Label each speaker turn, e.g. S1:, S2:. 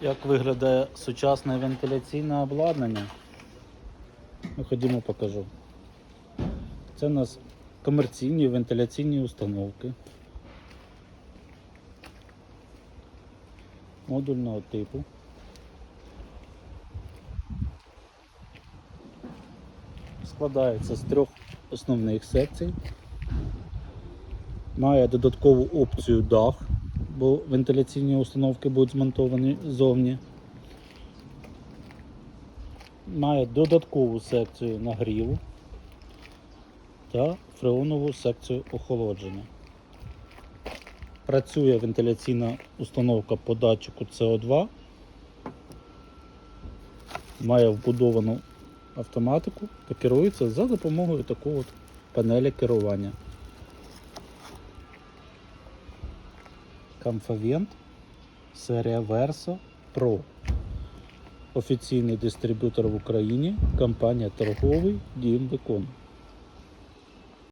S1: як виглядає сучасне вентиляційне обладнання. Ну, ходімо покажу. Це у нас комерційні вентиляційні установки. Модульного типу. Складається з трьох основних секцій. Має додаткову опцію дах, бо вентиляційні установки будуть змонтовані ззовні. Має додаткову секцію нагріву та фреонову секцію охолодження. Працює вентиляційна установка по датчику CO2. Має вбудовану автоматику та керується за допомогою такого от панелі керування. Камфавент серія Verso Pro. Офіційний дистриб'ютор в Україні, компанія торговий Дім Бекон.